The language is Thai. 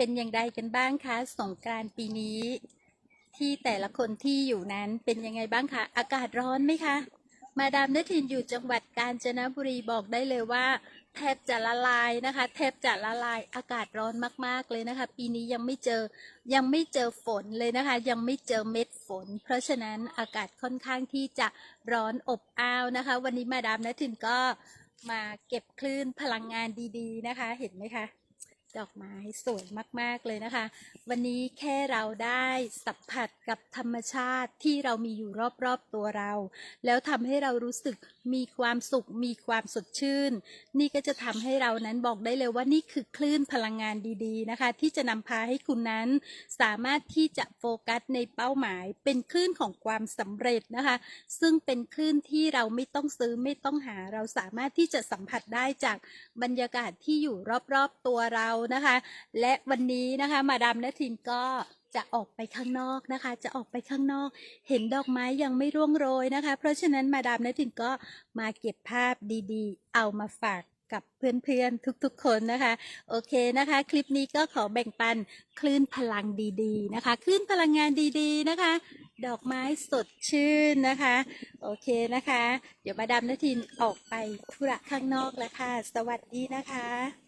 เป็นอย่างไรกันบ้างคะสงกรานต์ปีนี้ ที่แต่ละคนที่อยู่นั้นเป็นยังไงบ้างคะอากาศร้อนไหมคะ มาดามนทินอยู่จังหวัดกาญจนบุรีบอกได้เลยว่า แทบจะละลายนะคะ แทบจะละลายอากาศร้อนมาก ๆเลยนะคะ ปีนี้ยังไม่เจอยังไม่เจอฝนเลยนะคะ ยังไม่เจอเม็ดฝน เพราะฉะนั้นอากาศค่อนข้างที่จะร้อนอบอ้าวนะคะ วันนี้มาดามนทินก็มาเก็บคลื่นพลังงานดี ๆ นะคะ เห็นไหมคะ ดอกไม้สวยมาก ๆ เลยนะคะ วันนี้แค่เราได้สัมผัสกับธรรมชาติที่เรามีอยู่รอบ ๆ ตัวเรา แล้วทำให้เรารู้สึกมีความสุข มีความสดชื่น นี่ก็จะทำให้เรานั้นบอกได้เลยว่านี่คือคลื่นพลังงานดีๆนะคะ ที่จะนำพาให้คุณนั้นสามารถที่จะโฟกัสในเป้าหมาย เป็นคลื่นของความสำเร็จนะคะ ซึ่งเป็นคลื่นที่เราไม่ต้องซื้อไม่ต้องหา เราสามารถที่จะสัมผัสได้จากบรรยากาศที่อยู่รอบ ๆ ตัวเรานะคะ และวันนี้นะคะมาดามนทินก็จะออกไปข้างนอกนะคะ จะออกไปข้างนอก เห็นดอกไม้ยังไม่ร่วงโรยนะคะ เพราะฉะนั้นมาดามนทินก็มาเก็บภาพดีๆ เอามาฝากกับเพื่อนๆ ทุกๆ คนนะคะ โอเคนะคะ คลิปนี้ก็ขอแบ่งปันคลื่นพลังดีๆนะคะ คลื่นพลังงานดีๆนะคะ ดอกไม้สดชื่นนะคะ โอเคนะคะ เดี๋ยวมาดามนทินออกไปธุระข้างนอกแล้วค่ะ สวัสดีนะคะ